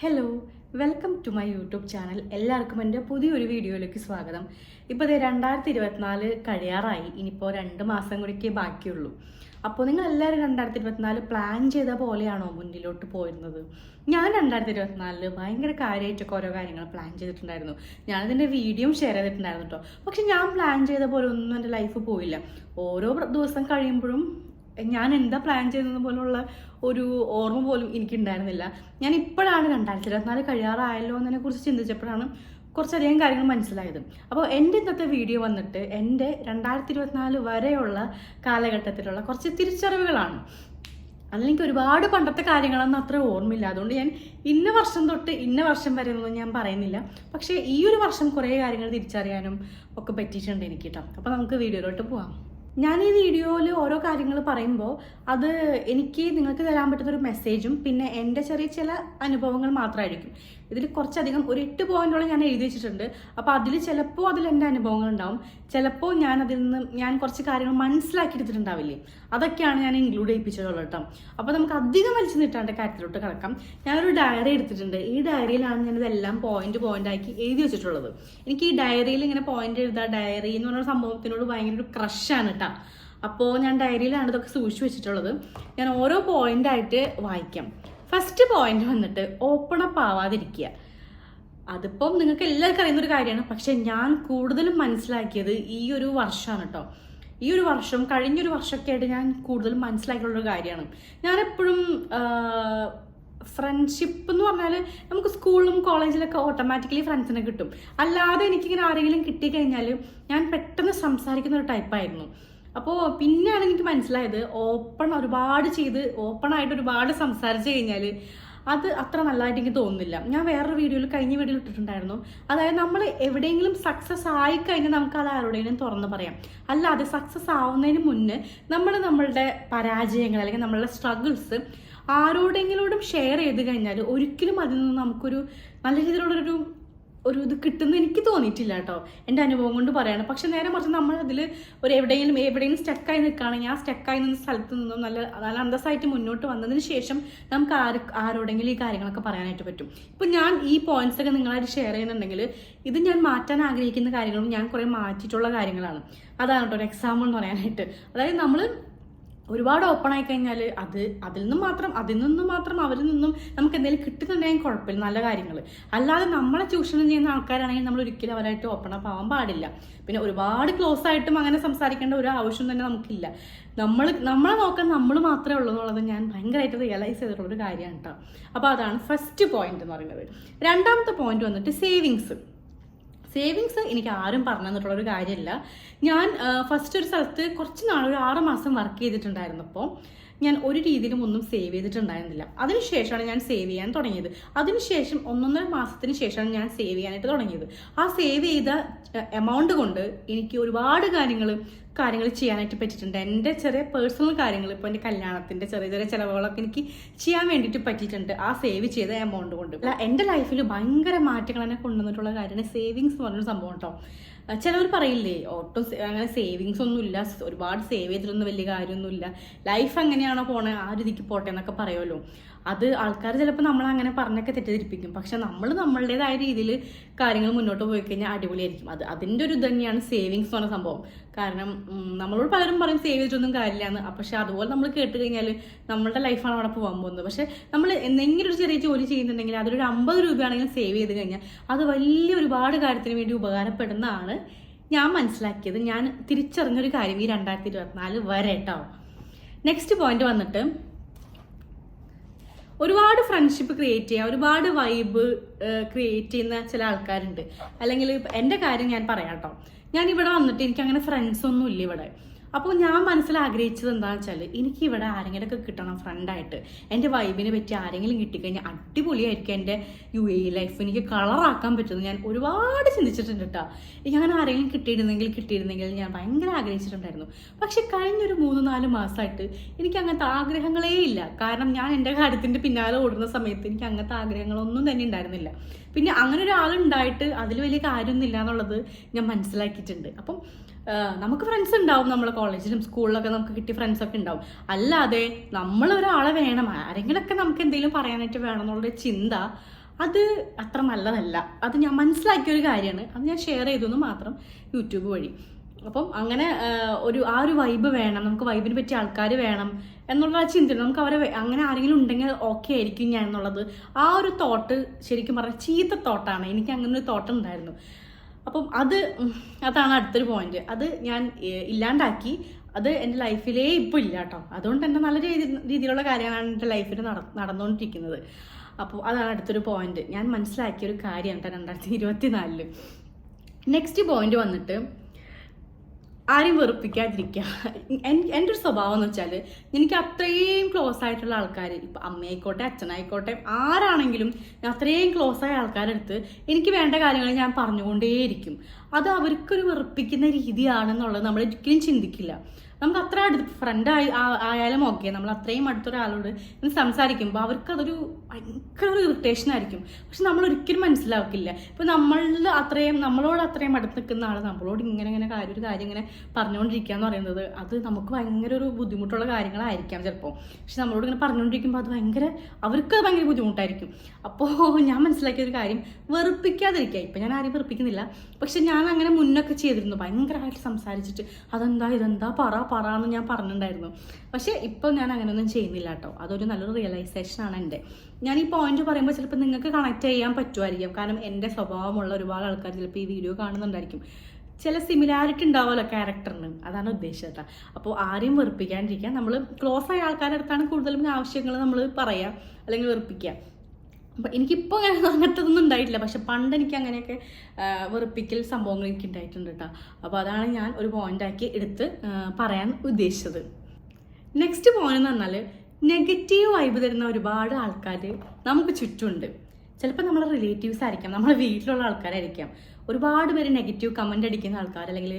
Hello welcome to my YouTube channel എല്ലാവർക്കും എന്റെ പുതിയൊരു വീഡിയോയിലേക്ക് സ്വാഗതം. ഇപ്പോൾ ഇത് രണ്ടായിരത്തി ഇരുപത്തിനാല് കഴിയാറായി. ഇനിയിപ്പോൾ രണ്ട് മാസം കൂടിക്കേ ബാക്കിയുള്ളൂ. അപ്പോൾ നിങ്ങൾ എല്ലാവരും രണ്ടായിരത്തി ഇരുപത്തിനാല് പ്ലാൻ ചെയ്ത പോലെയാണോ മുന്നിലോട്ട് പോയിരുന്നത്? ഞാൻ രണ്ടായിരത്തി ഇരുപത്തിനാലിൽ ഭയങ്കര കാര്യമായിട്ടൊക്കെ ഓരോ കാര്യങ്ങൾ പ്ലാൻ ചെയ്തിട്ടുണ്ടായിരുന്നു. ഞാനതിന്റെ വീഡിയോയും ഷെയർ ചെയ്തിട്ടുണ്ടായിരുന്നു കേട്ടോ പക്ഷെ ഞാൻ പ്ലാൻ ചെയ്ത പോലെ ഒന്നും എന്റെ ലൈഫ് പോയില്ല. ഓരോ ദിവസം കഴിയുമ്പോഴും ഞാൻ എന്താ പ്ലാൻ ചെയ്യുന്നത് പോലുള്ള ഒരു ഓർമ്മ പോലും എനിക്കുണ്ടായിരുന്നില്ല. ഞാൻ ഇപ്പോഴാണ് രണ്ടായിരത്തി ഇരുപത്തിനാല് കഴിയാറായല്ലോ എന്നതിനെ കുറിച്ച് ചിന്തിച്ചപ്പോഴാണ് കുറച്ചധികം കാര്യങ്ങൾ മനസ്സിലായത്. അപ്പോൾ എന്റെ ഇന്നത്തെ വീഡിയോ വന്നിട്ട് എന്റെ രണ്ടായിരത്തി ഇരുപത്തിനാല് വരെയുള്ള കാലഘട്ടത്തിലുള്ള കുറച്ച് തിരിച്ചറിവുകളാണ്. അതിലെനിക്ക് ഒരുപാട് പണ്ടത്തെ കാര്യങ്ങളൊന്നും അത്ര ഓർമ്മയില്ല. അതുകൊണ്ട് ഞാൻ ഇന്ന വർഷം തൊട്ട് ഇന്ന വർഷം വരെ ഒന്നും ഞാൻ പറയുന്നില്ല. പക്ഷേ ഈ ഒരു വർഷം കുറേ കാര്യങ്ങൾ തിരിച്ചറിയാനും ഒക്കെ പറ്റിയിട്ടുണ്ട് എനിക്ക് കേട്ടോ. അപ്പോൾ നമുക്ക് വീഡിയോയിലോട്ട് പോവാം. ഞാൻ ഈ വീഡിയോയിൽ ഓരോ കാര്യങ്ങൾ പറയുമ്പോൾ അത് എനിക്ക് നിങ്ങൾക്ക് തരാൻ പറ്റുന്ന ഒരു മെസ്സേജും പിന്നെ എന്റെ ചെറിയ ചില അനുഭവങ്ങൾ മാത്രമായിരിക്കും ഇതിൽ കുറച്ചധികം ഒരു എട്ട് പോയിന്റോളം ഞാൻ എഴുതി വെച്ചിട്ടുണ്ട്. അപ്പോൾ അതിൽ ചിലപ്പോൾ അതിൽ എന്റെ അനുഭവങ്ങൾ ഉണ്ടാവും. ചിലപ്പോൾ ഞാൻ അതിൽ നിന്ന് ഞാൻ കുറച്ച് കാര്യങ്ങൾ മനസ്സിലാക്കി എടുത്തിട്ടുണ്ടാവില്ലേ അതൊക്കെയാണ് ഞാൻ ഇൻക്ലൂഡ് ചെയ്യിപ്പിച്ചിട്ടുള്ളത് കേട്ടോ. അപ്പോൾ നമുക്ക് അധികം വലിച്ചു നീട്ടാണ്ട് കാര്യത്തിലോട്ട് കിടക്കാം. ഞാനൊരു ഡയറി എടുത്തിട്ടുണ്ട്. ഈ ഡയറിയിലാണ് ഞാനിതെല്ലാം പോയിന്റ് പോയിന്റ് ആക്കി എഴുതി വെച്ചിട്ടുള്ളത്. എനിക്ക് ഈ ഡയറിയിൽ ഇങ്ങനെ പോയിന്റ് എഴുതുക ഡയറി എന്ന് പറഞ്ഞ സംഭവത്തിനോട് ഭയങ്കര ഒരു ക്രഷാണ് കേട്ടോ അപ്പോൾ ഞാൻ ഡയറിയിലാണ് ഇതൊക്കെ സൂക്ഷിച്ചു വെച്ചിട്ടുള്ളത്. ഞാൻ ഓരോ പോയിന്റ് ആയിട്ട് വായിക്കാം. ഫസ്റ്റ് പോയിന്റ് വന്നിട്ട് ഓപ്പൺ അപ്പ് ആവാതിരിക്കുക. അതിപ്പം നിങ്ങൾക്ക് എല്ലാവർക്കും അറിയുന്ന ഒരു കാര്യമാണ്. പക്ഷെ ഞാൻ കൂടുതലും മനസ്സിലാക്കിയത് ഈ ഒരു വർഷമാണ് കേട്ടോ. ഈ ഒരു വർഷം കഴിഞ്ഞൊരു വർഷമൊക്കെ ആയിട്ട് ഞാൻ കൂടുതലും മനസ്സിലാക്കിയുള്ള ഒരു കാര്യമാണ് ഞാനെപ്പോഴും ഫ്രണ്ട്ഷിപ്പ് എന്ന് പറഞ്ഞാൽ നമുക്ക് സ്കൂളിലും കോളേജിലൊക്കെ ഓട്ടോമാറ്റിക്കലി ഫ്രണ്ട്സിനെ കിട്ടും. അല്ലാതെ എനിക്കിങ്ങനെ ആരെങ്കിലും കിട്ടിക്കഴിഞ്ഞാൽ ഞാൻ പെട്ടെന്ന് സംസാരിക്കുന്ന ഒരു ടൈപ്പായിരുന്നു അപ്പോൾ പിന്നെയാണ് എനിക്ക് മനസ്സിലായത് ഓപ്പൺ ഒരുപാട് ചെയ്ത് ഓപ്പൺ ആയിട്ട് ഒരുപാട് സംസാരിച്ച് കഴിഞ്ഞാൽ അത് അത്ര നല്ലതായിട്ട് എനിക്ക് തോന്നുന്നില്ല. ഞാൻ വേറൊരു വീഡിയോയിൽ കഴിഞ്ഞ വീഡിയോയിൽ ഇട്ടിട്ടുണ്ടായിരുന്നു. അതായത് നമ്മൾ എവിടെയെങ്കിലും സക്സസ് ആയി കഴിഞ്ഞാൽ നമുക്ക് അത് ആരോടെങ്കിലും തുറന്ന് പറയാം. അല്ലാതെ സക്സസ് ആവുന്നതിന് മുന്നേ നമ്മൾ നമ്മളുടെ പരാജയങ്ങൾ അല്ലെങ്കിൽ നമ്മളുടെ സ്ട്രഗിൾസ് ആരോടെങ്കിലോടും ഷെയർ ചെയ്ത് കഴിഞ്ഞാൽ ഒരിക്കലും അതിൽ നിന്ന് നമുക്കൊരു നല്ല രീതിയിലുള്ളൊരു ഒരു ഇത് കിട്ടുന്ന എനിക്ക് തോന്നിയിട്ടില്ല കേട്ടോ. എന്റെ അനുഭവം കൊണ്ട് പറയാണ്. പക്ഷെ നേരെ മറിച്ച് നമ്മൾ അതിൽ ഒരു എവിടെയെങ്കിലും എവിടെയെങ്കിലും സ്റ്റക്കായി നിൽക്കുകയാണെങ്കിൽ ആ സ്റ്റക്കായി നിന്ന സ്ഥലത്ത് നിന്നും നല്ല നല്ല അന്തസ്സായിട്ട് മുന്നോട്ട് വന്നതിന് ശേഷം നമുക്ക് ആര് ആരോടെങ്കിലും ഈ കാര്യങ്ങളൊക്കെ പറയാനായിട്ട് പറ്റും. ഇപ്പം ഞാൻ ഈ പോയിന്റ്സ് ഒക്കെ നിങ്ങളായിട്ട് ഷെയർ ചെയ്യുന്നുണ്ടെങ്കിൽ ഇത് ഞാൻ മാറ്റാൻ ആഗ്രഹിക്കുന്ന കാര്യങ്ങളും ഞാൻ കുറേ മാറ്റിയിട്ടുള്ള കാര്യങ്ങളാണ്. അതാണ് കേട്ടോ ഒരു എക്സാമ്പിൾ എന്ന് പറയാനായിട്ട്. അതായത് നമ്മൾ ഒരുപാട് ഓപ്പൺ ആയി കഴിഞ്ഞാൽ അത് അതിൽ നിന്നും മാത്രം അതിൽ നിന്നും മാത്രം അവരിൽ നിന്നും നമുക്ക് എന്തെങ്കിലും കിട്ടുന്നുണ്ടെങ്കിൽ കുഴപ്പമില്ല നല്ല കാര്യങ്ങൾ അല്ലാതെ നമ്മളെ ചൂഷണം ചെയ്യുന്ന ആൾക്കാരാണെങ്കിൽ നമ്മൾ ഒരിക്കലും അവരായിട്ട് ഓപ്പൺ അപ്പ് ആവാൻ പാടില്ല. പിന്നെ ഒരുപാട് ക്ലോസ് ആയിട്ടും അങ്ങനെ സംസാരിക്കേണ്ട ഒരു ആവശ്യം തന്നെ നമുക്കില്ല. നമ്മൾ നമ്മളെ നോക്കാൻ നമ്മൾ മാത്രമേ ഉള്ളൂ എന്നുള്ളത് ഞാൻ ഭയങ്കരമായിട്ട് റിയലൈസ് ചെയ്തിട്ടുള്ള ഒരു കാര്യമാണ് കേട്ടോ അപ്പോൾ അതാണ് ഫസ്റ്റ് പോയിന്റ് എന്ന് പറയുന്നത്. രണ്ടാമത്തെ പോയിന്റ് വന്നിട്ട് സേവിങ്സ് സേവിങ്സ് എനിക്ക് ആരും പറഞ്ഞു തന്നിട്ടുള്ള ഒരു കാര്യമില്ല ഞാൻ ഫസ്റ്റ് ഒരു സ്ഥലത്ത് കുറച്ച് നാൾ ഒരു ആറ് മാസം വർക്ക് ചെയ്തിട്ടുണ്ടായിരുന്നപ്പോൾ ഞാൻ ഒരു രീതിയിലും ഒന്നും സേവ് ചെയ്തിട്ടുണ്ടായിരുന്നില്ല. അതിനുശേഷമാണ് ഞാൻ സേവ് ചെയ്യാൻ തുടങ്ങിയത്. അതിനുശേഷം ഒന്നൊന്നര മാസത്തിന് ശേഷമാണ് ഞാൻ സേവ് ചെയ്യാനായിട്ട് തുടങ്ങിയത്. ആ സേവ് ചെയ്ത എമൗണ്ട് കൊണ്ട് എനിക്ക് ഒരുപാട് കാര്യങ്ങൾ കാര്യങ്ങൾ ചെയ്യാനായിട്ട് പറ്റിയിട്ടുണ്ട്. എന്റെ ചെറിയ പേഴ്സണൽ കാര്യങ്ങൾ ഇപ്പോൾ എന്റെ കല്യാണത്തിന്റെ ചെറിയ ചെറിയ ചിലവുകളൊക്കെ എനിക്ക് ചെയ്യാൻ വേണ്ടിയിട്ട് പറ്റിയിട്ടുണ്ട്. ആ സേവ് ചെയ്ത എമൗണ്ട് കൊണ്ട്. എന്റെ ലൈഫിൽ ഭയങ്കര മാറ്റങ്ങൾ എന്നെ കൊണ്ടുവന്നിട്ടുള്ള കാര്യമാണ് സേവിങ്സ് എന്ന് പറഞ്ഞൊരു സംഭവം കേട്ടോ. ചിലവർ പറയില്ലേ ഓട്ടോ അങ്ങനെ സേവിങ്സ് ഒന്നുമില്ല ഒരുപാട് സേവ് ചെയ്തിട്ടൊന്നും വലിയ കാര്യമൊന്നുമില്ല ലൈഫ് എങ്ങനെയാണോ പോണേ ആ രീതിക്ക് പോട്ടെ എന്നൊക്കെ പറയുമല്ലോ. അത് ആൾക്കാർ ചിലപ്പോൾ നമ്മൾ അങ്ങനെ പറഞ്ഞൊക്കെ തെറ്റിദ്ധരിപ്പിക്കും. പക്ഷെ നമ്മൾ നമ്മളുടേതായ രീതിയിൽ കാര്യങ്ങൾ മുന്നോട്ട് പോയി കഴിഞ്ഞാൽ അടിപൊളിയായിരിക്കും. അത് അതിന്റെ ഒരു ഇത് തന്നെയാണ് സേവിങ്സ് എന്ന് പറഞ്ഞ സംഭവം. കാരണം നമ്മളോട് പലരും പറയും സേവ് ചെയ്തിട്ടൊന്നും കാര്യമില്ല എന്ന് പക്ഷെ അതുപോലെ നമ്മൾ കേട്ട് കഴിഞ്ഞാൽ നമ്മളുടെ ലൈഫാണ് അവിടെ പോകാൻ പോകുന്നത്. പക്ഷെ നമ്മൾ എന്തെങ്കിലും ഒരു ചെറിയ ജോലി ചെയ്യുന്നുണ്ടെങ്കിൽ അതിലൊരു അമ്പത് രൂപയാണെങ്കിലും സേവ് ചെയ്ത് കഴിഞ്ഞാൽ അത് വലിയ ഒരുപാട് കാര്യത്തിന് വേണ്ടി ഉപകാരപ്പെടുന്നതാണ് ഞാൻ മനസ്സിലാക്കിയത്. ഞാൻ തിരിച്ചറിഞ്ഞൊരു കാര്യം ഈ രണ്ടായിരത്തി ഇരുപത്തിനാല് വരെ കേട്ടോ നെക്സ്റ്റ് പോയിന്റ് വന്നിട്ട് ഒരുപാട് ഫ്രണ്ട്ഷിപ്പ് ക്രിയേറ്റ് ചെയ്യുക ഒരുപാട് വൈബ് ക്രിയേറ്റ് ചെയ്യുന്ന ചില ആൾക്കാരുണ്ട്. അല്ലെങ്കിൽ എന്റെ കാര്യം ഞാൻ പറയാം കേട്ടോ ഞാൻ ഇവിടെ വന്നിട്ട് എനിക്ക് അങ്ങനെ ഫ്രണ്ട്സ് ഒന്നും ഇല്ല ഇവിടെ. അപ്പോൾ ഞാൻ മനസ്സിൽ ആഗ്രഹിച്ചത് എന്താണെന്ന് വെച്ചാൽ എനിക്ക് ഇവിടെ ആരെങ്കിലുമൊക്കെ കിട്ടണം ഫ്രണ്ടായിട്ട് എന്റെ വൈബിനെ പറ്റി ആരെങ്കിലും കിട്ടിക്കഴിഞ്ഞാൽ അടിപൊളിയായിരിക്കും എന്റെ യു എ ലൈഫ് എനിക്ക് കളറാക്കാൻ പറ്റുമെന്ന് ഞാൻ ഒരുപാട് ചിന്തിച്ചിട്ടുണ്ട് കേട്ടോ അങ്ങനെ ആരെങ്കിലും കിട്ടിയിരുന്നെങ്കിൽ കിട്ടിയിരുന്നെങ്കിൽ ഞാൻ ഭയങ്കര ആഗ്രഹിച്ചിട്ടുണ്ടായിരുന്നു. പക്ഷെ കഴിഞ്ഞൊരു മൂന്ന് നാല് മാസമായിട്ട് എനിക്ക് അങ്ങനത്തെ ആഗ്രഹങ്ങളേ ഇല്ല. കാരണം ഞാൻ എന്റെ കാര്യത്തിന്റെ പിന്നാലെ ഓടുന്ന സമയത്ത് എനിക്ക് അങ്ങനത്തെ ആഗ്രഹങ്ങളൊന്നും തന്നെ ഉണ്ടായിരുന്നില്ല. പിന്നെ അങ്ങനെ ഒരാളുണ്ടായിട്ട് അതിൽ വലിയ കാര്യമൊന്നുമില്ല എന്നുള്ളത് ഞാൻ മനസ്സിലാക്കിയിട്ടുണ്ട്. അപ്പം നമുക്ക് ഫ്രണ്ട്സ് ഉണ്ടാവും നമ്മളെ കോളേജിലും സ്കൂളിലൊക്കെ നമുക്ക് കിട്ടിയ ഫ്രണ്ട്സ് ഒക്കെ ഉണ്ടാവും. അല്ലാതെ നമ്മൾ ഒരാളെ വേണം ആരെങ്കിലൊക്കെ നമുക്ക് എന്തെങ്കിലും പറയാനായിട്ട് വേണം എന്നുള്ള ചിന്ത അത് അത്ര നല്ലതല്ല. അത് ഞാൻ മനസ്സിലാക്കിയ ഒരു കാര്യമാണ്. അത് ഞാൻ ഷെയർ ചെയ്തു എന്ന് മാത്രം യൂട്യൂബ് വഴി. അപ്പം അങ്ങനെ ഒരു ആ ഒരു വൈബ് വേണം നമുക്ക് വൈബിന് പറ്റിയ ആൾക്കാർ വേണം എന്നുള്ള ചിന്ത നമുക്ക് അവരെ അങ്ങനെ ആരെങ്കിലും ഉണ്ടെങ്കിൽ ഓക്കെ ആയിരിക്കും ഞാൻ എന്നുള്ളത് ആ ഒരു തോട്ട് ശരിക്കും പറഞ്ഞാൽ ചീത്ത തോട്ടാണ് എനിക്ക് അങ്ങനെ ഒരു തോട്ട് ഉണ്ടായിരുന്നു. അപ്പം അത് അതാണ് അടുത്തൊരു പോയിന്റ് അത് ഞാൻ ഇല്ലാണ്ടാക്കി. അത് എന്റെ ലൈഫിലേ ഇപ്പോൾ ഇല്ല കേട്ടോ അതുകൊണ്ട് തന്നെ നല്ല രീതി രീതിയിലുള്ള കാര്യങ്ങളാണ് എന്റെ ലൈഫിൽ നട നടന്നുകൊണ്ടിരിക്കുന്നത് അപ്പോൾ അതാണ് അടുത്തൊരു പോയിന്റ് ഞാൻ മനസ്സിലാക്കിയ ഒരു കാര്യമാണ് കേട്ടോ രണ്ടായിരത്തി ഇരുപത്തി നാലിൽ നെക്സ്റ്റ് പോയിന്റ് വന്നിട്ട് ആരെയും വെറുപ്പിക്കാതിരിക്കുക എന്റെ ഒരു സ്വഭാവം എന്ന് വെച്ചാൽ എനിക്ക് അത്രയും ക്ലോസ് ആയിട്ടുള്ള ആൾക്കാർ ഇപ്പം അമ്മയായിക്കോട്ടെ അച്ഛനായിക്കോട്ടെ ആരാണെങ്കിലും ഞാൻ അത്രയും ക്ലോസ് ആയ ആൾക്കാരെടുത്ത് എനിക്ക് വേണ്ട കാര്യങ്ങൾ ഞാൻ പറഞ്ഞുകൊണ്ടേയിരിക്കും. അത് അവർക്കൊരു വെറുപ്പിക്കുന്ന രീതിയാണെന്നുള്ളത് നമ്മൾ ഒരിക്കലും ചിന്തിക്കില്ല. നമുക്ക് അത്ര അടുത്ത് ഫ്രണ്ട് ആയി ആയാലും ഓക്കെ നമ്മൾ അത്രയും അടുത്തൊരാളോട് സംസാരിക്കുമ്പോൾ അവർക്ക് അതൊരു ഭയങ്കര ഒരു ഇറിറ്റേഷൻ ആയിരിക്കും. പക്ഷെ നമ്മൾ ഒരിക്കലും മനസ്സിലാക്കില്ല ഇപ്പൊ നമ്മളിൽ അത്രയും നമ്മളോട് അത്രയും അടുത്ത് നിൽക്കുന്ന ആൾ നമ്മളോട് ഇങ്ങനെ ഇങ്ങനെ കാര്യം ഒരു കാര്യം ഇങ്ങനെ പറഞ്ഞുകൊണ്ടിരിക്കുക എന്ന് പറയുന്നത് അത് നമുക്ക് ഭയങ്കര ഒരു ബുദ്ധിമുട്ടുള്ള കാര്യങ്ങളായിരിക്കാം ചിലപ്പോൾ പക്ഷെ നമ്മളോട് ഇങ്ങനെ പറഞ്ഞുകൊണ്ടിരിക്കുമ്പോൾ അത് ഭയങ്കര അവർക്ക് അത് ഭയങ്കര ബുദ്ധിമുട്ടായിരിക്കും. അപ്പോൾ ഞാൻ മനസ്സിലാക്കിയ ഒരു കാര്യം വെറുപ്പിക്കാതിരിക്കുക. ഇപ്പം ഞാൻ ആരെയും വെറുപ്പിക്കുന്നില്ല. പക്ഷെ ഞാൻ അങ്ങനെ മുന്നൊക്കെ ചെയ്തിരുന്നു. ഭയങ്കരമായിട്ട് സംസാരിച്ചിട്ട് അതെന്താ ഇതെന്താ പറ പറ എന്ന് ഞാൻ പറഞ്ഞിട്ടുണ്ടായിരുന്നു. പക്ഷെ ഇപ്പോൾ ഞാൻ അങ്ങനെയൊന്നും ചെയ്യുന്നില്ല കേട്ടോ. അതൊരു നല്ലൊരു റിയലൈസേഷൻ ആണ് എന്റെ. ഞാൻ ഈ പോയിന്റ് പറയുമ്പോൾ ചിലപ്പോൾ നിങ്ങൾക്ക് കണക്ട് ചെയ്യാൻ പറ്റുമായിരിക്കും. കാരണം എന്റെ സ്വഭാവമുള്ള ഒരുപാട് ആൾക്കാർ ചിലപ്പോൾ ഈ വീഡിയോ കാണുന്നുണ്ടായിരിക്കും. ചില സിമിലാരിറ്റി ഉണ്ടാവുമല്ലോ ക്യാരക്ടറിന് അതാണ് ഉദ്ദേശിച്ചത് അപ്പോൾ ആരെയും വെറുപ്പിക്കാണ്ടിരിക്കുക. നമ്മൾ ക്ലോസ് ആയ ആൾക്കാരുടെ അടുത്താണ് കൂടുതലും ആവശ്യങ്ങൾ നമ്മൾ പറയുക അല്ലെങ്കിൽ വെറുപ്പിക്കുക. അപ്പം എനിക്കിപ്പോൾ അങ്ങനെ അങ്ങനത്തെ ഒന്നും ഉണ്ടായിട്ടില്ല. പക്ഷെ പണ്ട് എനിക്ക് അങ്ങനെയൊക്കെ വെറുപ്പിക്കൽ സംഭവങ്ങൾ എനിക്ക് ഉണ്ടായിട്ടുണ്ട് കേട്ടോ അപ്പോൾ അതാണ് ഞാൻ ഒരു പോയിന്റാക്കി എടുത്ത് പറയാൻ ഉദ്ദേശിച്ചത്. നെക്സ്റ്റ് പോയിന്റ് എന്ന് പറഞ്ഞാൽ നെഗറ്റീവ് വൈബ് തരുന്ന ഒരുപാട് ആൾക്കാർ നമുക്ക് ചുറ്റുമുണ്ട്. ചിലപ്പോൾ നമ്മളെ റിലേറ്റീവ്സ് ആയിരിക്കാം നമ്മളെ വീട്ടിലുള്ള ആൾക്കാരായിരിക്കാം. ഒരുപാട് പേര് നെഗറ്റീവ് കമന്റ് അടിക്കുന്ന ആൾക്കാർ അല്ലെങ്കിൽ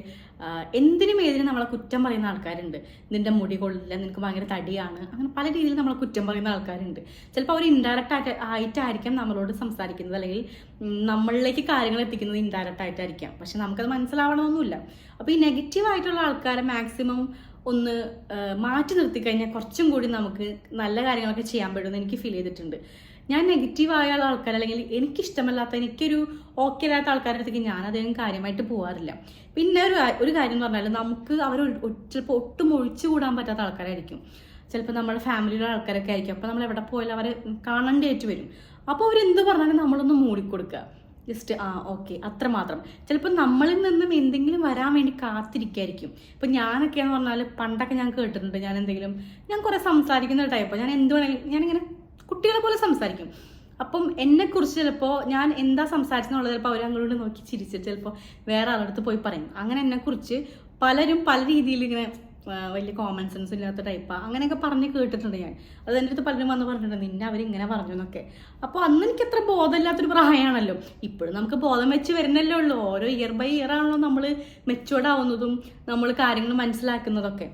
എന്തിനും ഏതിനും നമ്മളെ കുറ്റം പറയുന്ന ആൾക്കാരുണ്ട്. നിന്റെ മുടി കൊള്ളില്ല നിനക്ക് ഭയങ്കര തടിയാണ്. അങ്ങനെ പല രീതിയിൽ നമ്മളെ കുറ്റം പറയുന്ന ആൾക്കാരുണ്ട്. ചിലപ്പോൾ അവർ ഇൻഡയറക്റ്റ് ആയിട്ട് ആയിട്ടായിരിക്കാം നമ്മളോട് സംസാരിക്കുന്നത്. അല്ലെങ്കിൽ നമ്മളിലേക്ക് കാര്യങ്ങൾ എത്തിക്കുന്നത് ഇൻഡയറക്റ്റ് ആയിട്ടായിരിക്കാം. പക്ഷെ നമുക്കത് മനസ്സിലാവണമെന്നില്ല. അപ്പോൾ ഈ നെഗറ്റീവ് ആയിട്ടുള്ള ആൾക്കാരെ മാക്സിമം ഒന്ന് മാറ്റി നിർത്തി കഴിഞ്ഞാൽ കുറച്ചും കൂടി നമുക്ക് നല്ല കാര്യങ്ങളൊക്കെ ചെയ്യാൻ പറ്റുമെന്ന് എനിക്ക് ഫീൽ ചെയ്തിട്ടുണ്ട്. ഞാൻ നെഗറ്റീവ് ആയ ആൾക്കാർ അല്ലെങ്കിൽ എനിക്കിഷ്ടമല്ലാത്ത എനിക്കൊരു ഓക്കെ അല്ലാത്ത ആൾക്കാരുടെ അടുത്തേക്ക് ഞാൻ അധികം കാര്യമായിട്ട് പോകാറില്ല പിന്നെ ഒരു ഒരു കാര്യം എന്ന് പറഞ്ഞാൽ നമുക്ക് അവർ ചിലപ്പോൾ ഒട്ടും ഒഴിച്ചു കൂടാൻ പറ്റാത്ത ആൾക്കാരായിരിക്കും. ചിലപ്പോൾ നമ്മുടെ ഫാമിലിയിലുള്ള ആൾക്കാരൊക്കെ ആയിരിക്കും. അപ്പോൾ നമ്മൾ എവിടെ പോയാലും അവരെ കാണേണ്ടതായിട്ട് വരും. അപ്പോൾ അവരെന്ത് പറഞ്ഞാലും നമ്മളൊന്ന് മൂടിക്കൊടുക്കുക. ജസ്റ്റ് ആ ഓക്കെ അത്രമാത്രം ചിലപ്പോൾ നമ്മളിൽ നിന്നും എന്തെങ്കിലും വരാൻ വേണ്ടി കാത്തിരിക്കായിരിക്കും. ഇപ്പം ഞാനൊക്കെ എന്ന് പറഞ്ഞാൽ പണ്ടൊക്കെ ഞാൻ കേട്ടിട്ടുണ്ട്. ഞാൻ എന്തെങ്കിലും ഞാൻ കുറേ സംസാരിക്കുന്ന ടൈപ്പ് ഞാൻ എന്ത് വേണമെങ്കിലും ഞാനിങ്ങനെ കുട്ടികളെ പോലെ സംസാരിക്കും. അപ്പം എന്നെക്കുറിച്ച് ചിലപ്പോൾ ഞാൻ എന്താ സംസാരിച്ചെന്നുള്ളത് ചിലപ്പോൾ അവരങ്ങളോട് നോക്കി ചിരിച്ചിട്ട് ചിലപ്പോൾ വേറെ ആളടുത്ത് പോയി പറയും. അങ്ങനെ എന്നെക്കുറിച്ച് പലരും പല രീതിയിൽ ഇങ്ങനെ വലിയ കോമൺ സെൻസ് ഇല്ലാത്ത ടൈപ്പാണ് അങ്ങനെയൊക്കെ പറഞ്ഞ് കേട്ടിട്ടുണ്ട് ഞാൻ. അത് എന്റെ അടുത്ത് പലരും വന്ന് പറഞ്ഞിട്ടുണ്ട് നിന്നെ അവരിങ്ങനെ പറഞ്ഞു എന്നൊക്കെ. അപ്പോൾ അന്ന് എനിക്ക് അത്ര ബോധമില്ലാത്തൊരു പ്രായമാണല്ലോ. ഇപ്പോഴും നമുക്ക് ബോധം വെച്ച് വരുന്നല്ലേ ഉള്ളൂ. ഓരോ ഇയർ ബൈ ഇയർ ആണല്ലോ നമ്മൾ മെച്ചുവേർഡ് ആവുന്നതും നമ്മൾ കാര്യങ്ങൾ മനസ്സിലാക്കുന്നതൊക്കെ.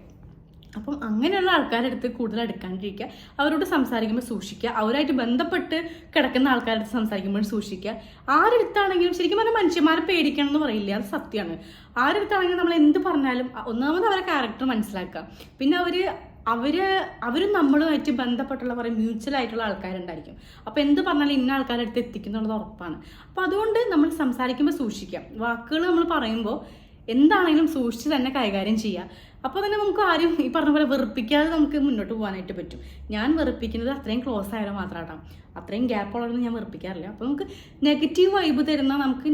അപ്പം അങ്ങനെയുള്ള ആൾക്കാരുടെ അടുത്ത് കൂടുതൽ അടുക്കാണ്ടിരിക്കുക. അവരോട് സംസാരിക്കുമ്പോൾ സൂക്ഷിക്കുക. അവരായിട്ട് ബന്ധപ്പെട്ട് കിടക്കുന്ന ആൾക്കാരുടെ സംസാരിക്കുമ്പോൾ സൂക്ഷിക്കുക. ആരെടുത്താണെങ്കിലും ശരിക്കും പറഞ്ഞാൽ മനുഷ്യന്മാരെ പേടിക്കണം എന്ന് പറയില്ല? അത് സത്യമാണ്. ആരെടുത്താണെങ്കിലും നമ്മൾ എന്ത് പറഞ്ഞാലും ഒന്നാമത് അവരെ ക്യാരക്ടർ മനസ്സിലാക്കുക. പിന്നെ അവർ അവർ അവരും നമ്മളുമായിട്ട് ബന്ധപ്പെട്ടുള്ള കുറേ മ്യൂച്വൽ ആയിട്ടുള്ള ആൾക്കാരുണ്ടായിരിക്കും. അപ്പോൾ എന്ത് പറഞ്ഞാലും ഇന്ന ആൾക്കാരുടെ അടുത്ത് എത്തിക്കുന്നുള്ളത് ഉറപ്പാണ്. അപ്പോൾ അതുകൊണ്ട് നമ്മൾ സംസാരിക്കുമ്പോൾ സൂക്ഷിക്കാം വാക്കുകൾ നമ്മൾ പറയുമ്പോൾ എന്താണെങ്കിലും സൂക്ഷിച്ച് തന്നെ കൈകാര്യം ചെയ്യുക അപ്പോൾ തന്നെ നമുക്ക് ആരും ഈ പറഞ്ഞ പോലെ വെറുപ്പിക്കാതെ നമുക്ക് മുന്നോട്ട് പോകാനായിട്ട് പറ്റും. ഞാൻ വെറുപ്പിക്കുന്നത് അത്രയും ക്ലോസ് ആയാലും മാത്രമാട്ടോ അത്രയും ഗ്യാപ്പ് ഉള്ളതൊന്നും ഞാൻ വെറുപ്പിക്കാറില്ല. അപ്പോൾ നമുക്ക് നെഗറ്റീവ് വൈബ് തരുന്ന നമുക്ക്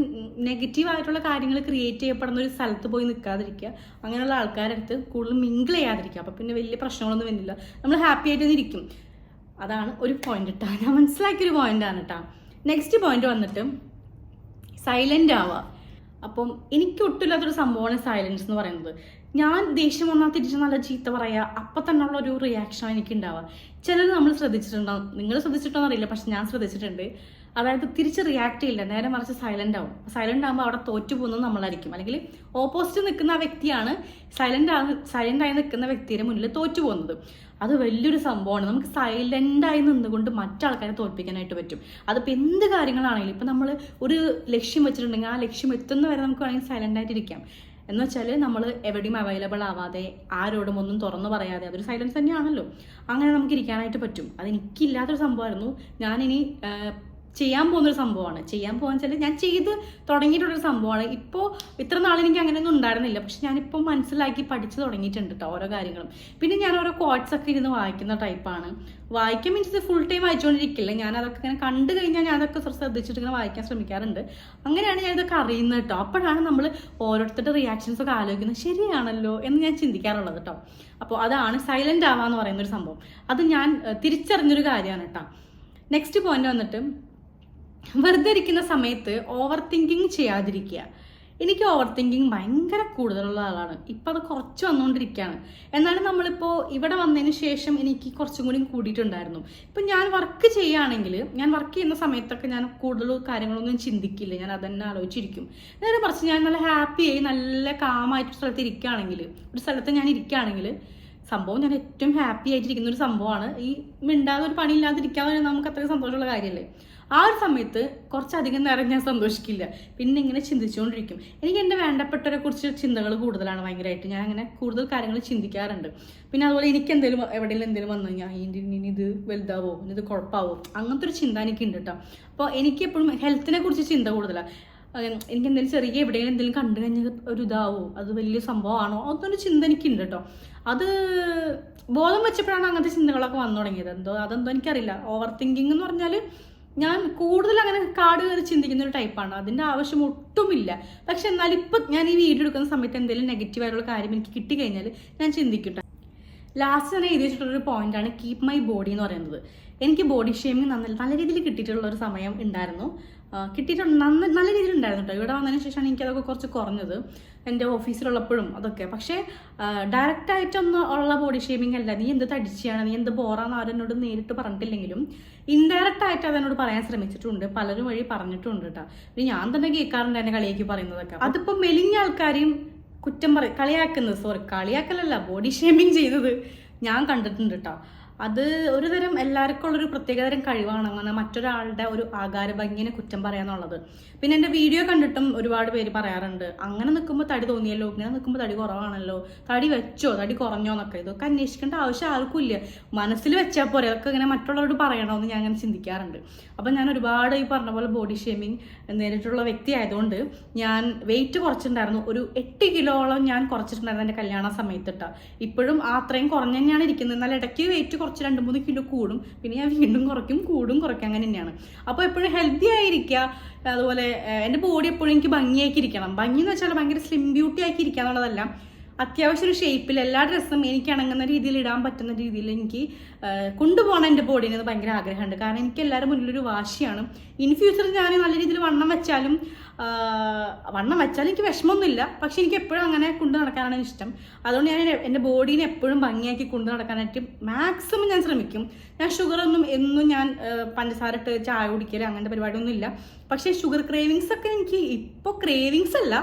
നെഗറ്റീവ് ആയിട്ടുള്ള കാര്യങ്ങൾ ക്രിയേറ്റ് ചെയ്യപ്പെടുന്ന ഒരു സ്ഥലത്ത് പോയി നിൽക്കാതിരിക്കുക. അങ്ങനെയുള്ള ആൾക്കാരടുത്ത് കൂടുതൽ മിങ്കിൾ ചെയ്യാതിരിക്കുക. അപ്പോൾ പിന്നെ വലിയ പ്രശ്നങ്ങളൊന്നും വരുന്നില്ല നമ്മൾ ഹാപ്പി ആയിട്ട് തന്നെ ഇരിക്കും. അതാണ് ഒരു പോയിന്റ് കേട്ടോ ഞാൻ മനസ്സിലാക്കിയൊരു പോയിന്റാണ് കേട്ടോ നെക്സ്റ്റ് പോയിന്റ് വന്നിട്ട് സൈലന്റ് ആവുക. അപ്പം എനിക്ക് ഒട്ടില്ലാത്തൊരു സംഭവമാണ് സൈലൻസ് എന്ന് പറയുന്നത്. ഞാൻ ദേഷ്യം വന്നാൽ തിരിച്ച് നല്ല ചീത്ത പറയുക അപ്പം തന്നെയുള്ള ഒരു റിയാക്ഷൻ എനിക്ക് ഉണ്ടാവുക ചിലർ നമ്മൾ ശ്രദ്ധിച്ചിട്ടുണ്ടാവും. നിങ്ങൾ ശ്രദ്ധിച്ചിട്ടോന്നറിയില്ല പക്ഷെ ഞാൻ ശ്രദ്ധിച്ചിട്ടുണ്ട്. അതായത് തിരിച്ച് റിയാക്ട് ചെയ്യില്ല. നേരെ മറിച്ച് സൈലന്റ് ആവും. സൈലന്റ് ആകുമ്പോൾ അവിടെ തോറ്റു പോകുന്നത് നമ്മളായിരിക്കും. അല്ലെങ്കിൽ ഓപ്പോസിറ്റ് നിൽക്കുന്ന ആ വ്യക്തിയാണ് സൈലന്റ് ആ സൈലന്റ് ആയി നിൽക്കുന്ന വ്യക്തിയുടെ മുന്നിൽ തോറ്റു പോകുന്നത് അത് വലിയൊരു സംഭവമാണ്. നമുക്ക് സൈലന്റ് ആയി നിന്നുകൊണ്ട് മറ്റാൾക്കാരെ തോൽപ്പിക്കാനായിട്ട് പറ്റും. അതിപ്പോൾ എന്ത് കാര്യങ്ങളാണെങ്കിലും ഇപ്പം നമ്മൾ ഒരു ലക്ഷ്യം വെച്ചിട്ടുണ്ടെങ്കിൽ ആ ലക്ഷ്യം എത്തുന്ന വരെ നമുക്ക് വേണമെങ്കിൽ സൈലന്റ് ആയിട്ടിരിക്കാം എന്ന് വെച്ചാൽ നമ്മൾ എവിടെയും അവൈലബിൾ ആവാതെ ആരോടും ഒന്നും തുറന്നു പറയാതെ അതൊരു സൈലൻസ് തന്നെയാണല്ലോ. അങ്ങനെ നമുക്ക് ഇരിക്കാനായിട്ട് പറ്റും. അത് എനിക്കില്ലാത്തൊരു സംഭവമായിരുന്നു. ഞാനിനി ചെയ്യാൻ പോകുന്നൊരു സംഭവമാണ്. ചെയ്യാൻ പോകാന്ന് വെച്ചാൽ ഞാൻ ചെയ്ത് തുടങ്ങിയിട്ടുള്ളൊരു സംഭവമാണ്. ഇപ്പോൾ ഇത്ര നാൾ എനിക്ക് അങ്ങനെയൊന്നും ഉണ്ടായിരുന്നില്ല. പക്ഷെ ഞാനിപ്പോൾ മനസ്സിലാക്കി പഠിച്ചു തുടങ്ങിയിട്ടുണ്ട് കേട്ടോ ഓരോ കാര്യങ്ങളും. പിന്നെ ഞാൻ ഓരോ കോട്ട്സ് ഒക്കെ ഇരുന്ന് വായിക്കുന്ന ടൈപ്പാണ് വായിക്കാൻ മീൻസ് ഫുൾ ടൈം വായിച്ചുകൊണ്ടിരിക്കില്ല ഞാൻ അതൊക്കെ ഇങ്ങനെ കണ്ടു കഴിഞ്ഞാൽ ഞാൻ അതൊക്കെ ശ്രദ്ധിച്ചിട്ട് ഇങ്ങനെ വായിക്കാൻ ശ്രമിക്കാറുണ്ട്. അങ്ങനെയാണ് ഞാൻ ഇതൊക്കെ അറിയുന്നത് കേട്ടോ അപ്പോഴാണ് നമ്മൾ ഓരോരുത്തരുടെ റിയാക്ഷൻസ് ഒക്കെ ആലോചിക്കുന്നത് ശരിയാണല്ലോ എന്ന് ഞാൻ ചിന്തിക്കാറുള്ളത് കേട്ടോ അപ്പോൾ അതാണ് സൈലന്റ് ആവാന്ന് പറയുന്നൊരു സംഭവം. അത് ഞാൻ തിരിച്ചറിഞ്ഞൊരു കാര്യമാണ് കേട്ടോ നെക്സ്റ്റ് പോയിന്റ് വന്നിട്ട് വെറുതെ ഇരിക്കുന്ന സമയത്ത് ഓവർ തിങ്കിങ് ചെയ്യാതിരിക്കുക. എനിക്ക് ഓവർ തിങ്കിങ് ഭയങ്കര കൂടുതലുള്ള ആളാണ്. ഇപ്പം അത് കുറച്ച് വന്നുകൊണ്ടിരിക്കുകയാണ് എന്നാലും നമ്മളിപ്പോൾ ഇവിടെ വന്നതിന് ശേഷം എനിക്ക് കുറച്ചും കൂടി കൂടിയിട്ടുണ്ടായിരുന്നു. ഇപ്പം ഞാൻ വർക്ക് ചെയ്യുകയാണെങ്കിൽ ഞാൻ വർക്ക് ചെയ്യുന്ന സമയത്തൊക്കെ ഞാൻ കൂടുതൽ കാര്യങ്ങളൊന്നും ചിന്തിക്കില്ല. ഞാൻ അതന്നെ ആലോചിച്ചിരിക്കും. നേരെ മറിച്ച് ഞാൻ നല്ല ഹാപ്പിയായി നല്ല കാമായിട്ട് സ്ഥലത്ത് ഇരിക്കുകയാണെങ്കിൽ ഒരു സ്ഥലത്ത് ഞാൻ ഇരിക്കുകയാണെങ്കിൽ സംഭവം ഞാൻ ഏറ്റവും ഹാപ്പി ആയിട്ടിരിക്കുന്ന ഒരു സംഭവമാണ്. ഈ മിണ്ടാതെ ഒരു പണിയില്ലാതിരിക്കാതെ നമുക്ക് അത്രയും സന്തോഷമുള്ള കാര്യമല്ലേ? ആ ഒരു സമയത്ത് കുറച്ചധികം നേരം ഞാൻ സന്തോഷിക്കില്ല. പിന്നെ ഇങ്ങനെ ചിന്തിച്ചുകൊണ്ടിരിക്കും. എനിക്ക് എന്റെ വേണ്ടപ്പെട്ടവരെ കുറിച്ച് ചിന്തകൾ കൂടുതലാണ് ഭയങ്കരമായിട്ട്. ഞാൻ അങ്ങനെ കൂടുതൽ കാര്യങ്ങൾ ചിന്തിക്കാറുണ്ട്. പിന്നെ അതുപോലെ എനിക്ക് എന്തെങ്കിലും എവിടെയെങ്കിലും എന്തെങ്കിലും വന്നു കഴിഞ്ഞാൽ ഇനി ഇത് വലുതാവോ? ഇനി ഇത് കുഴപ്പമാവോ? അങ്ങനത്തെ ഒരു ചിന്ത എനിക്കുണ്ട് കേട്ടോ അപ്പോൾ എനിക്ക് എപ്പോഴും ഹെൽത്തിനെ കുറിച്ച് ചിന്ത കൂടുതലാണ് എനിക്ക് എന്തെങ്കിലും ചെറിയ എവിടെയെങ്കിലും എന്തെങ്കിലും കണ്ടു കഴിഞ്ഞാൽ ഒരു ഇതാവോ അത് വലിയ സംഭവമാണോ? അതൊരു ചിന്ത എനിക്കുണ്ട് കേട്ടോ അത് ബോധം വെച്ചപ്പോഴാണ് അങ്ങനത്തെ ചിന്തകളൊക്കെ വന്നു തുടങ്ങിയത്. എന്തോ അതെന്തോ എനിക്കറിയില്ല. ഓവർ തിങ്കിങ് എന്ന് പറഞ്ഞാൽ ഞാൻ കൂടുതൽ അങ്ങനെ കാട് കയറി ചിന്തിക്കുന്ന ഒരു ടൈപ്പാണ് അതിന്റെ ആവശ്യം ഒട്ടുമില്ല. പക്ഷെ എന്നാൽ ഇപ്പം ഞാൻ ഈ വീഡിയോ എടുക്കുന്ന സമയത്ത് എന്തെങ്കിലും നെഗറ്റീവ് ആയിട്ടുള്ള കാര്യം എനിക്ക് കിട്ടിക്കഴിഞ്ഞാൽ ഞാൻ ചിന്തിക്കട്ടെ ലാസ്റ്റ് തന്നെ എഴുതി വെച്ചിട്ടുള്ളൊരു പോയിന്റാണ് കീപ്പ് മൈ ബോഡി എന്ന് പറയുന്നത്. എനിക്ക് ബോഡി ഷേമിങ് നല്ല നല്ല രീതിയിൽ കിട്ടിയിട്ടുള്ള ഒരു സമയം ഉണ്ടായിരുന്നു. കിട്ടിയിട്ടുണ്ട്. നന്ന നല്ല രീതിയിലുണ്ടായിരുന്നു കേട്ടോ ഇവിടെ വന്നതിന് ശേഷമാണ് എനിക്കതൊക്കെ കുറച്ച് കുറഞ്ഞത്. എന്റെ ഓഫീസിലുള്ളപ്പോഴും അതൊക്കെ. പക്ഷേ ഡയറക്റ്റായിട്ടൊന്നും ഉള്ള ബോഡി ഷേമിംഗ് അല്ല. നീ എന്ത് തടിച്ചാണ്? നീ എന്ത് ബോറാന്ന് അവരെന്നോട് നേരിട്ട് പറഞ്ഞിട്ടില്ലെങ്കിലും ഇൻഡയറക്റ്റ് ആയിട്ട് പറയാൻ ശ്രമിച്ചിട്ടുണ്ട്. പലരും വഴി പറഞ്ഞിട്ടുണ്ട് കേട്ടോ ഇനി ഞാൻ തന്നെ കേൾക്കാറുണ്ട് എന്നെ കളിയാക്കി പറയുന്നതൊക്കെ. അതിപ്പോൾ മെലിഞ്ഞ ആൾക്കാരെയും കുറ്റം പറ കളിയാക്കുന്നത് സോറി കളിയാക്കലല്ല ബോഡി ഷേമിങ് ചെയ്തത് ഞാൻ കണ്ടിട്ടുണ്ട് കേട്ടോ അത് ഒരു തരം എല്ലാവർക്കും ഉള്ളൊരു പ്രത്യേകതരം കഴിവാണ് അങ്ങനെ മറ്റൊരാളുടെ ഒരു ആകാര ഭംഗിനെ കുറ്റം പറയാന്നുള്ളത്. പിന്നെ എന്റെ വീഡിയോ കണ്ടിട്ടും ഒരുപാട് പേര് പറയാറുണ്ട് അങ്ങനെ നിൽക്കുമ്പോൾ തടി തോന്നിയല്ലോ ഇങ്ങനെ നിൽക്കുമ്പോൾ തടി കുറവാണല്ലോ തടി വെച്ചോ തടി കുറഞ്ഞോ എന്നൊക്കെ ഇതൊക്കെ അന്വേഷിക്കേണ്ട ആവശ്യം ആർക്കും ഇല്ല. മനസ്സിൽ വെച്ചാൽ പോരെ അതൊക്കെ ഇങ്ങനെ മറ്റുള്ളവരോട് പറയണമെന്ന് ഞാൻ അങ്ങനെ ചിന്തിക്കാറുണ്ട്. അപ്പം ഞാൻ ഒരുപാട് ഈ പറഞ്ഞ പോലെ ബോഡി ഷേമിങ് നേരിട്ടുള്ള വ്യക്തി ആയതുകൊണ്ട് ഞാൻ വെയിറ്റ് കുറച്ചിട്ടുണ്ടായിരുന്നു. ഒരു എട്ട് കിലോളം ഞാൻ കുറച്ചിട്ടുണ്ടായിരുന്നു എന്റെ കല്യാണ സമയത്തിട്ട് ഇപ്പോഴും അത്രയും കുറഞ്ഞ് തന്നെയാണ് ഇരിക്കുന്നത്. എന്നാൽ ഇടയ്ക്ക് വെയിറ്റ് കുറച്ച് രണ്ട് മൂന്ന് കിലോ കൂടും. പിന്നെ ഞാൻ വീണ്ടും കുറയ്ക്കും കൂടും കുറയ്ക്കും. അങ്ങനെ തന്നെയാണ്. അപ്പോൾ എപ്പോഴും ഹെൽത്തി ആയിരിക്കുക. അതുപോലെ എന്റെ ബോഡി എപ്പോഴും എനിക്ക് ഭംഗിയാക്കി ഇരിക്കണം ഭംഗി എന്ന് വെച്ചാൽ ഭയങ്കര സ്ലിം ബ്യൂട്ടി ആക്കി ഇരിക്കുക എന്നുള്ളതല്ല. അത്യാവശ്യം ഒരു ഷേപ്പിൽ എല്ലാ ഡ്രസ്സും എനിക്ക് ഇണങ്ങുന്ന രീതിയിൽ ഇടാൻ പറ്റുന്ന രീതിയിൽ എനിക്ക് കൊണ്ടുപോകണം എന്റെ ബോഡീനെ അത് ഭയങ്കര ആഗ്രഹമുണ്ട്. കാരണം എനിക്ക് എല്ലാവരും മുന്നിലൊരു വാശിയാണ്. ഇൻ ഫ്യൂച്ചർ ഞാൻ നല്ല രീതിയിൽ വണ്ണം വെച്ചാലും വണ്ണം വെച്ചാലും എനിക്ക് വിഷമമൊന്നുമില്ല. പക്ഷെ എനിക്ക് എപ്പോഴും അങ്ങനെ കൊണ്ടു നടക്കാനാണ് ഇഷ്ടം. അതുകൊണ്ട് ഞാൻ എന്റെ ബോഡീനെ എപ്പോഴും ഭംഗിയാക്കി കൊണ്ടു നടക്കാനായിട്ട് മാക്സിമം ഞാൻ ശ്രമിക്കും. ഞാൻ ഷുഗറൊന്നും എന്നും ഞാൻ പഞ്ചസാര ഇട്ട് ചായ കുടിക്കൽ അങ്ങനത്തെ പരിപാടിയൊന്നും ഇല്ല പക്ഷേ ഷുഗർ ക്രേവിങ്സ് ഒക്കെ എനിക്ക് ഇപ്പോൾ ക്രേവിങ്സ് അല്ല.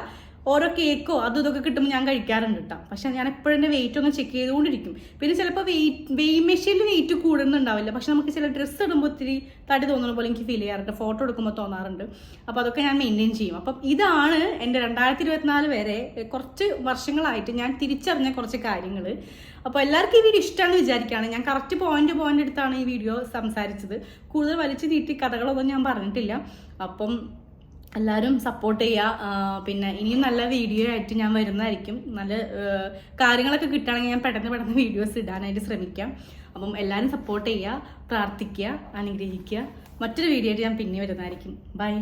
ഓരോ കേക്കോ അതും ഇതൊക്കെ കിട്ടുമ്പോൾ ഞാൻ കഴിക്കാറുണ്ട് കേട്ടോ പക്ഷെ ഞാൻ എപ്പോഴും എന്റെ വെയിറ്റ് ഒന്ന് ചെക്ക് ചെയ്തുകൊണ്ടിരിക്കും. പിന്നെ ചിലപ്പോൾ വെയിറ്റ് വെയ് മെഷീനിൽ വെയിറ്റ് കൂടുന്നുണ്ടാവില്ല. പക്ഷെ നമുക്ക് ചില ഡ്രസ്സ് ഇടുമ്പോൾ ഒത്തിരി തടി തോന്നുന്ന പോലെ എനിക്ക് ഫീൽ ചെയ്യാറുണ്ട്. ഫോട്ടോ എടുക്കുമ്പോൾ തോന്നാറുണ്ട്. അപ്പോൾ അതൊക്കെ ഞാൻ മെയിന്റെയിൻ ചെയ്യും. അപ്പം ഇതാണ് എന്റെ രണ്ടായിരത്തി ഇരുപത്തിനാല് വരെ കുറച്ച് വർഷങ്ങളായിട്ട് ഞാൻ തിരിച്ചറിഞ്ഞ കുറച്ച് കാര്യങ്ങൾ. അപ്പോൾ എല്ലാവർക്കും ഈ വീഡിയോ ഇഷ്ടമാണെന്ന് വിചാരിക്കുകയാണ്. ഞാൻ കറക്റ്റ് പോയിന്റ് പോയിന്റ് എടുത്താണ് ഈ വീഡിയോ സംസാരിച്ചത്. കൂടുതൽ വലിച്ചു നീട്ടി കഥകളൊന്നും ഞാൻ പറഞ്ഞിട്ടില്ല. അപ്പം എല്ലാവരും സപ്പോർട്ട് ചെയ്യുക പിന്നെ ഇനിയും നല്ല വീഡിയോ ആയിട്ട് ഞാൻ വരുന്നതായിരിക്കും. നല്ല കാര്യങ്ങളൊക്കെ കിട്ടുകയാണെങ്കിൽ ഞാൻ പെട്ടെന്ന് പെട്ടെന്ന് വീഡിയോസ് ഇടാനായിട്ട് ശ്രമിക്കാം. അപ്പം എല്ലാവരും സപ്പോർട്ട് ചെയ്യുക പ്രാർത്ഥിക്കുക അനുഗ്രഹിക്കുക. മറ്റൊരു വീഡിയോ ആയിട്ട് ഞാൻ പിന്നെ വരുന്നതായിരിക്കും. ബൈ